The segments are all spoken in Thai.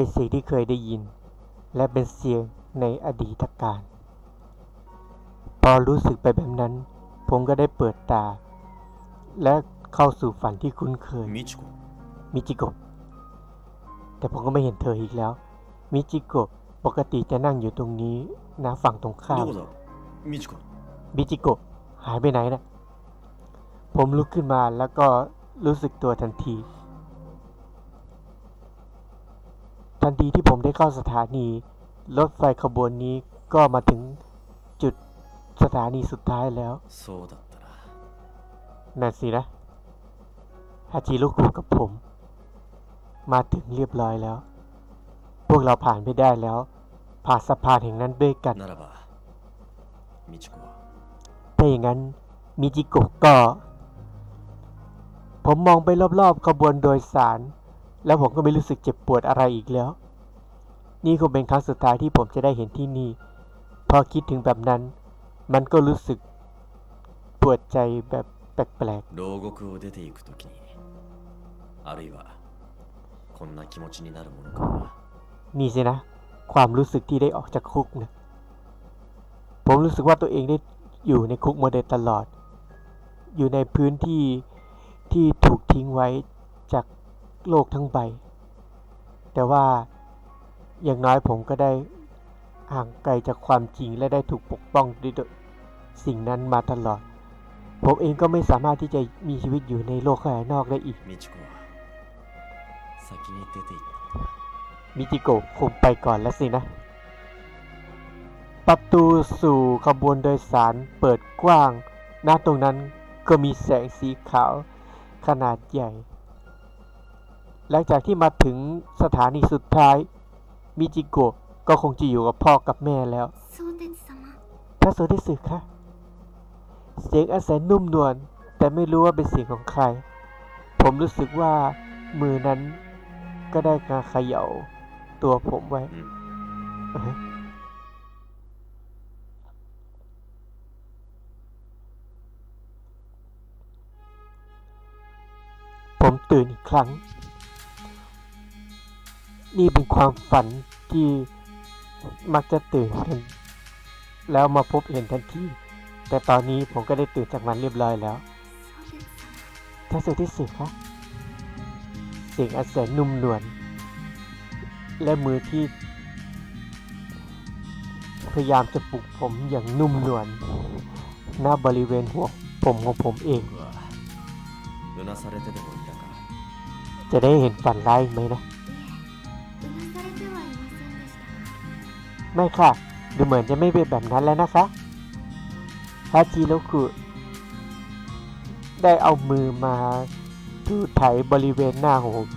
เป็นเสียงที่เคยได้ยิน และเป็นเสียงในอดีตการ พอรู้สึกไปแบบนั้น ผมก็ได้เปิดตา และเข้าสู่ฝันที่คุ้นเคย มิจิโกมิจิโกแต่ผมก็ไม่เห็นเธออีกแล้ว มิจิโกปกติจะนั่งอยู่ตรงนี้นะฝั่งตรงข้าม มิจิโกมิจิโกหายไปไหนนะ ผมลุกขึ้นมาแล้วก็รู้สึกตัวทันที ทันทีที่ผมได้เข้าสถานี รถไฟขบวนนี้ก็มาถึงจุดสถานีสุดท้ายแล้ว そうだったな นั่นสินะฮาจิโรุกุกับผม มาถึงเรียบร้อยแล้ว พวกเราผ่านไปได้แล้ว ผ่านสะพานแห่งนั้นด้วยกัน ならば美智子は ถ้าอย่างนั้นมิจิโกะก็ ผมมองไปรอบๆขบวนโดยสาร แล้วผมก็ไม่รู้สึกเจ็บปวดอะไรอีกแล้ว นี่คงเป็นครั้งสุดท้ายที่ผมจะได้เห็นที่นี่ พอคิดถึงแบบนั้น มันก็รู้สึกปวดใจแบบแปลก 牢獄を出ていくときにあるいはこんな気持ちになるものかもな ๆนี่สินะ ความรู้สึกที่ได้ออกจากคุกนะผมรู้สึกว่าตัวเองได้อยู่ในคุกมาโดยตลอด อยู่ในพื้นที่ที่ถูกทิ้งไว้จาก โลกทั้งใบ แต่ว่าอย่างน้อยผมก็ได้ห่างไกลจากความจริงและได้ถูกปกป้องด้วยสิ่งนั้นมาตลอด ผมเองก็ไม่สามารถที่จะมีชีวิตอยู่ในโลกข้างนอกได้อีก มิจิโกะคงไปก่อนแล้วสินะ ประตูสู่ขบวนโดยสารเปิดกว้าง หน้าตรงนั้นก็มีแสงสีขาวขนาดใหญ่ หลังจากที่มาถึงสถานีสุดท้าย มิจิโกะก็คงจะอยู่กับพ่อกับแม่แล้วถ้าโซดิสึกคะเสียงอาศัยนุ่มนวลแต่ไม่รู้ว่าเป็นเสียงของใคร ผมรู้สึกว่ามือนั้นก็ได้กาเขย่าตัวผมไว้ ผมตื่นอีกครั้ง นี่เป็นความฝันที่มักจะตื่นขึ้นแล้วมาพบเห็นทันที แต่ตอนนี้ผมก็ได้ตื่นจากมันเรียบร้อยแล้วท่าสุดที่สิบครับเสียงอันแสนนุ่มนวลและมือที่ พยายามจะปลุกผมอย่างนุ่มนวลหน้าบริเวณหัวผมของผมเอง จะได้เห็นฝันร้ายไหมนะ ไม่ค่ะ ดูเหมือนจะไม่เป็นแบบนั้นแล้วนะคะฮาจิโรคุได้เอามือมาถูไถบริเวณหน้าของผม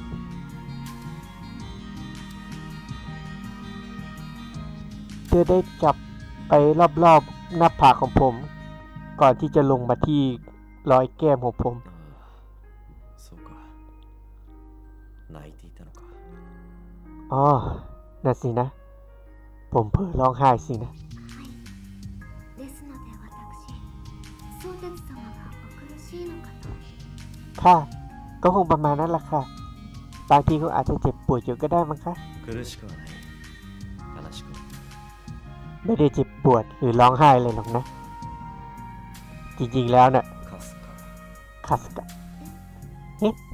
เธอได้จับไปรอบๆหน้าผากของผม ก่อนที่จะลงมาที่รอยแก้มของผมอ๋อนั่นสินะ ผมเพ้อร้องไห้สินะ はいですので私相鉄様がお苦しいのかと ค่ะ ก็คงประมาณนั้นแหละค่ะ บางทีเขาอาจจะเจ็บปวดอยู่ก็ได้มั้งคะ 苦しくはない悲しくは ไม่ได้เจ็บปวดหรือร้องไห้เลยหรอกนะ จริงๆแล้วน่ะ かすか คาสกะ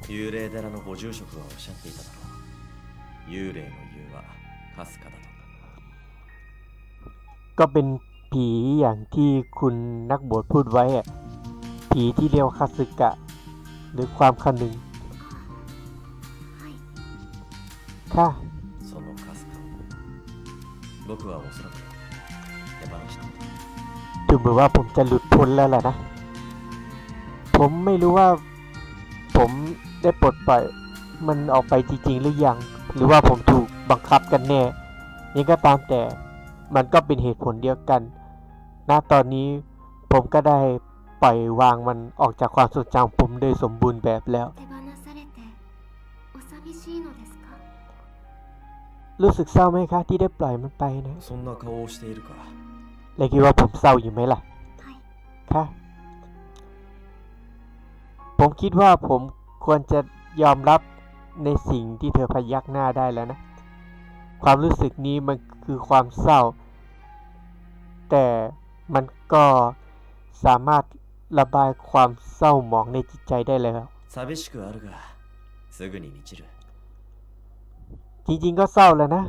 幽霊寺のご住職はおっしゃっていただろう幽霊の言うはかすかだと ก็เป็นผีอย่างที่คุณนักบวชพูดไว้อะผีที่เรียกว่าคาสึกะ หรือความคนึง はい ค่ะ そのかすかを僕はおそらく手放したんだ ดูเหมือนว่าผมจะหลุดพ้นแล้วแหละนะ ผมไม่รู้ว่า ผมได้ปลดปล่อยมันออกไปจริงๆหรือยัง หรือว่าผมถูกบังคับกันแน่ยังก็ตามแต่ มันก็เป็นเหตุผลเดียวกัน ณ ตอนนี้ผมก็ได้ปล่อยวางมันออกจากความทรงจำผมโดยสมบูรณ์แบบแล้ว รู้สึกเศร้าไหมคะที่ได้ปล่อยมันไปนะเลยคิดว่าผมเศร้าอยู่ไหมล่ะคะผมคิดว่าผมควรจะยอมรับในสิ่งที่เธอพยักหน้าได้แล้วนะ ความรู้สึกนี้มันคือความเศร้า แต่มันก็สามารถระบายความเศร้าหมองในจิตใจได้แล้วจริงๆก็เศร้าแล้วนะ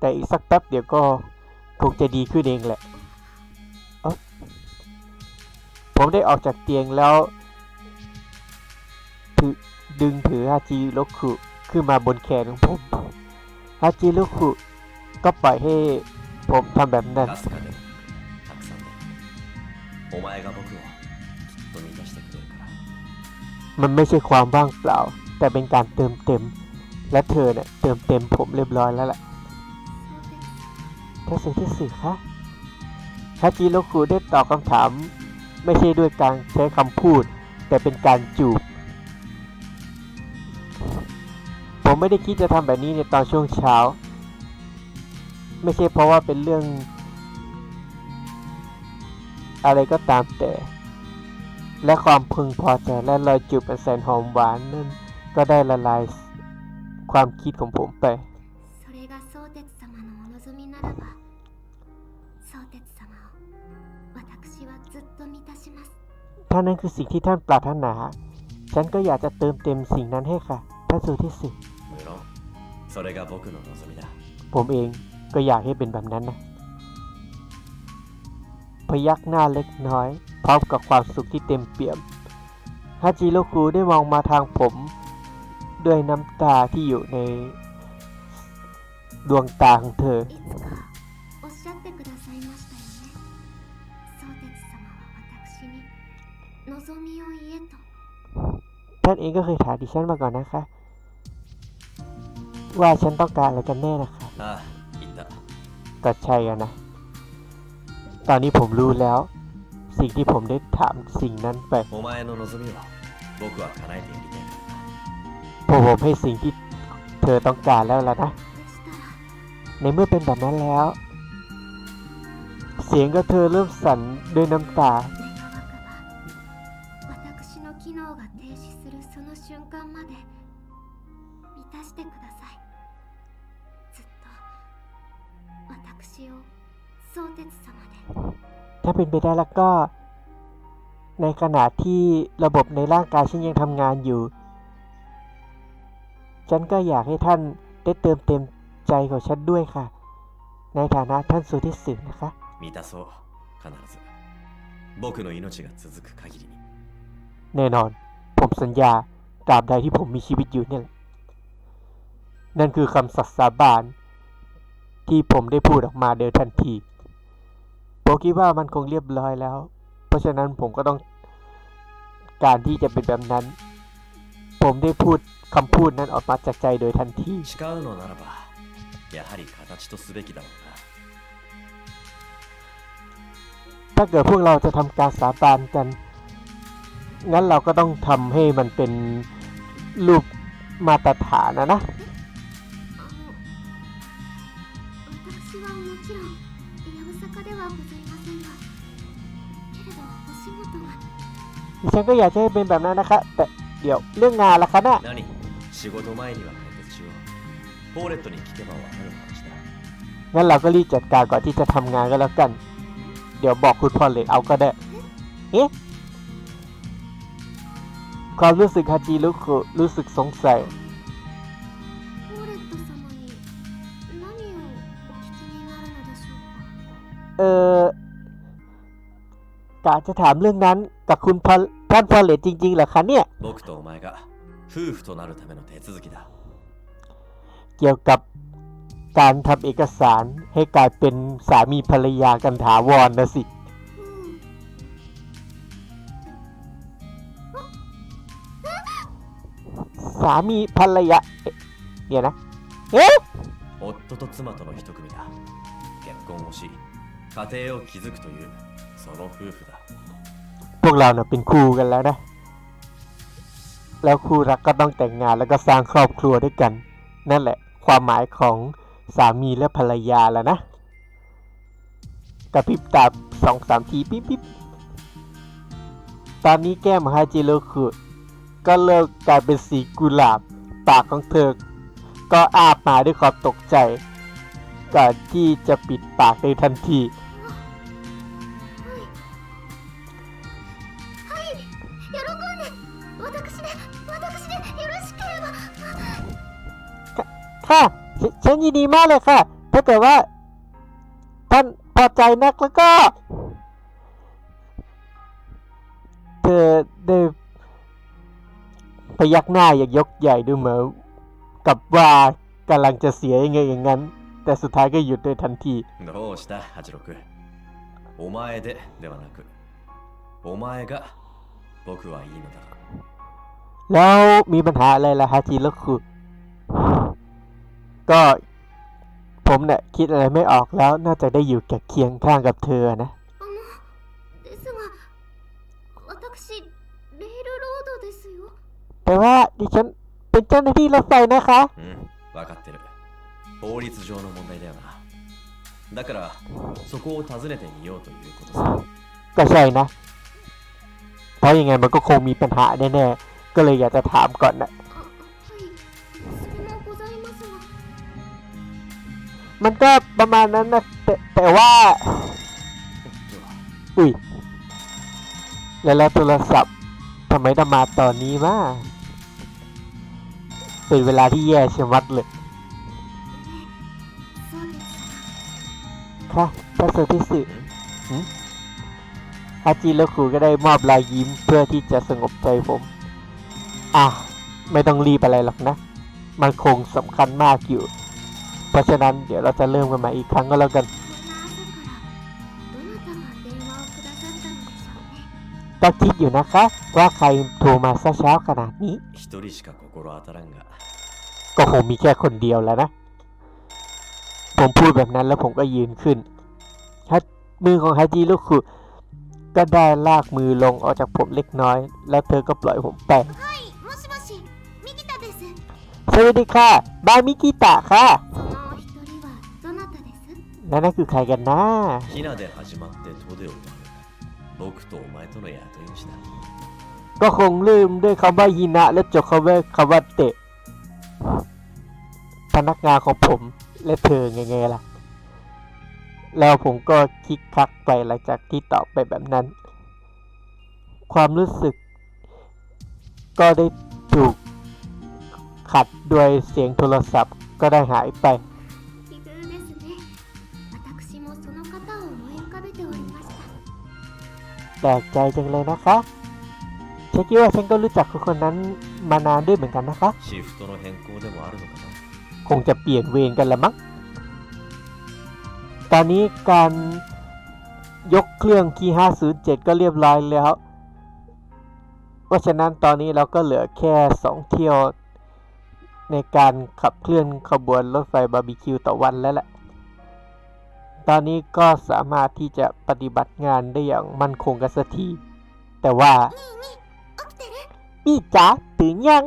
แต่อีกสักแป๊บเดี๋ยวก็คงจะดีขึ้นเองแหละ ผมได้ออกจากเตียงแล้วดึงถือฮาจิโรคุขึ้นมาบนแขนของผมฮาจิโรคุก็ปล่อยให้ผมทำแบบนั้น お前が僕をきっと満たしてくれるから มันไม่ใช่ความว่างเปล่า แต่เป็นการเติมเต็ม และเธอเนี่ยเติมเต็มผมเรียบร้อยแล้วล่ะ 相鉄 แค่สิ่งที่สื่อคะฮาจิโรคุได้ตอบคำถาม ไม่ใช่ด้วยการใช้คำพูด แต่เป็นการจูบ ผมไม่ได้คิดจะทำแบบนี้ในตอนช่วงเช้า ไม่ใช่เพราะว่าเป็นเรื่อง อะไรก็ตามแต่ และความพึงพอใจและรอยจูบอันแสนหอมหวานนั่นก็ได้ละลายความคิดของผมไปท่านั้นคือสิ่งที่ท่านปรารถนา ฉันก็อยากจะเติมเต็มสิ่งนั้นให้ค่ะท่านสุที่สิผมเองก็อยากให้เป็นแบบนั้นนะ พยักหน้าเล็กน้อย พร้อมกับความสุขที่เต็มเปี่ยมฮาจิโรคุได้มองมาทางผม ด้วยน้ำตาที่อยู่ใน ดวงตาของเธอท่านเองก็เคยถามดิฉันมาก่อนนะคะ ว่าฉันต้องการอะไรกันแน่นะคะกัดอิตกันนะ ตอนนี้ผมรู้แล้ว สิ่งที่ผมได้ถามสิ่งนั้นไป お前の望みを僕は叶えてやりたいからな พอผมให้สิ่งที่เธอต้องการแล้วล่ะนะ でしたら ในเมื่อเป็นแบบนั้นแล้ว เสียงก็เธอเริ่มสั่นด้วยน้ำตา 願わくば私の機能が停止するその瞬間まで満たしてくださいずっと私を相鉄様で ถ้าเป็นไปได้แล้วก็ ในขณะที่ระบบในร่างกายฉันยังทำงานอยู่ ฉันก็อยากให้ท่านได้เติมเต็มใจของฉันด้วยค่ะ ในฐานะท่านสุที่สื่อนะคะ 満たそう必ず僕の命が続く限りに แน่นอน ผมสัญญาตราบใดที่ผมมีชีวิตอยู่เนี่ยแหละนั่นคือคำสัตย์สาบานที่ผมได้พูดออกมาโดยทันที ผมคิดว่ามันคงเรียบร้อยแล้ว เพราะฉะนั้นผมก็ต้องการที่จะเป็นแบบนั้น ผมได้พูดคำพูดนั้นออกมาจากใจโดยทันทีถ้าเกิดพวกเราจะทำการสาบานกัน งั้นเราก็ต้องทำให้มันเป็นรูปมาตรฐานนะนะ ではございませんがけれどお仕事が ดิฉันก็อยากจะให้เป็นแบบนั้นนะคะ แต่เดี๋ยวเรื่องงานล่ะคะน่ะ 何仕事前には解決しようポーレットに聞けばわかる話だ งั้นเราก็รีบจัดการก่อนที่จะทำงานก็แล้วกัน เดี๋ยวบอกคุณพอลเลตเอาก็ได้ เอ๊ะ ความรู้สึกฮาจิรุคุรู้สึกสงสัย เออกะจะถามเรื่องนั้นกับคุณพอลท่านพอลเลตจริงๆเหรอคะเนี่ย 僕とお前が夫婦となるための手続きだ เกี่ยวกับการทำเอกสารให้กลายเป็นสามีภรรยากันถาวรนะสิ สามีภรรยาเอ๊ะเดี๋ยวนะ เอ๊ะ 夫と妻との一組だ結婚をし 家庭を築くというその夫婦だ พวกเราเน่ะเป็นคู่กันแล้วนะ แล้วคู่รักก็ต้องแต่งงานแล้วก็สร้างครอบครัวด้วยกัน นั่นแหละ ความหมายของสามีและภรรยาแล้วนะกระพริบตาสองสามทีปิ๊บปิ๊บตอนนี้แก้มฮาจิโรคุก็เริ่มกลายเป็นสีกุหลาบ ปากของเธอ ก็อาบมาด้วยความตกใจก่อนที่จะปิดปากในทันที นยินดีมากเลยค่ะ ถ้าเกิดว่า ท่านพอใจนักแล้วก็ เธอได้พยักหน้าอย่างยกใหญ่ดูเหมือนกับว่ากำลังจะเสียยังไงอย่างนั้น แต่สุดท้ายก็หยุดโดยทันที どうした八六お前でではなくお前が僕はいいのだ แล้วมีปัญหาอะไรล่ะฮาจิโรคุ ก็ผมเนี่ยคิดอะไรไม่ออกแล้ว น่าจะได้อยู่แก่เคียงข้างกับเธอนะ あのですが私レールロードですよ แต่ว่าดิฉันเป็นเจ้าหน้าที่รถไฟนะคะ うん分かってる法律上の問題だよなだからそこを訪ねてみようということさ ก็ใช่นะ เพราะยังไงมันก็คงมีปัญหาแน่ๆ ก็เลยอยากจะถามก่อนนะ มันก็ประมาณนั้นนะแต่แต่ว่า อุ้ยแล้วโทรศัพท์ทำไมต้องมาตอนนี้วะเป็นเวลาที่แย่ชะมัดเลยค่ะพระสุทธิสิอาจีและครูก็ได้มอบรายยิ้มเพื่อที่จะสงบใจผม อะ ไม่ต้องรีบอะไรหรอกนะ มันคงสำคัญมากอยู่ เพราะฉะนั้นเดี๋ยวเราจะเริ่มกันมาอีกครั้งก็แล้วกันต้องคิดอยู่นะคะ ว่าใครโทรมาซะเช้าขนาดนี้ ก็คงมีแค่คนเดียวแล้วนะ ผมพูดแบบนั้นแล้วผมก็ยืนขึ้นฮัมือของฮัจิลูกคือก็ได้ลากมือลงออกจากผมเล็กน้อย แล้วเธอก็ปล่อยผมไปสวัสดีค่ะ บายมิกิตะค่ะ แล้วนั่นคือใครกันนะ ヒナで始まってトデを生む僕とお前との雇い主だ ก็คงเริ่มด้วยคำว่าฮินะ และจบคำว่าคำว่าเตะ พนักงานของผมและเธอไงไงล่ะ แล้วผมก็คิกคักไปหลังจากที่ตอบไปแบบนั้น ความรู้สึก ก็ได้ถูกขัดด้วยเสียงโทรศัพท์ ก็ได้หายไป ปลกใจจังเลยนะคะฉันคิดว่าฉันก็รู้จักคนคนนั้นมานานด้วยเหมือนกันนะคะ シフトの変更でもあるのかな คงจะเปลี่ยนเวรกันละมั้ง ตอนนี้การยกเครื่องคีย์507 ก็เรียบร้อยแล้ว เพราะฉะนั้นตอนนี้เราก็เหลือแค่ 2 เที่ยว ในการขับเคลื่อนขบวนรถไฟบาร์บีคิวต่อวันแล้วแหละ ตอนนี้ก็สามารถที่จะปฏิบัติงานได้อย่างมั่นคงกันสักที แต่ว่านี่จ๋าตื่นยัง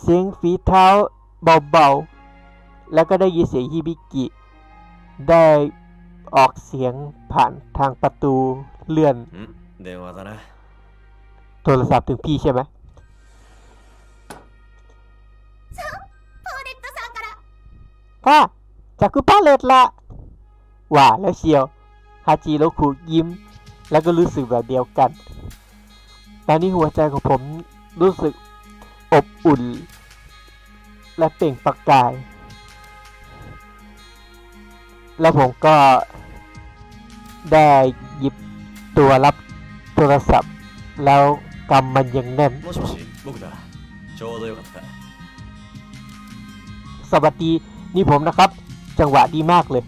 เสียงฝีเท้าเบาๆ แล้วก็ได้ยินเสียงฮิบิกิ ได้ออกเสียงผ่านทางประตูเลื่อนเดี๋ยวะนะโทรศัพท์ถึงพี่ใช่ไหมค่ะจากคุณป้าเลดละ หวานและเชียวฮาจิโรคุยิ้ม แล้วก็รู้สึกแบบเดียวกัน ตอนนี้หัวใจของผมรู้สึกอบอุ่น และเปล่งประกาย แล้วผมก็ได้หยิบตัวรับโทรศัพท์ แล้วกำมันยังแน่นสวัสดี นี่ผมนะครับ จังหวะดีมากเลย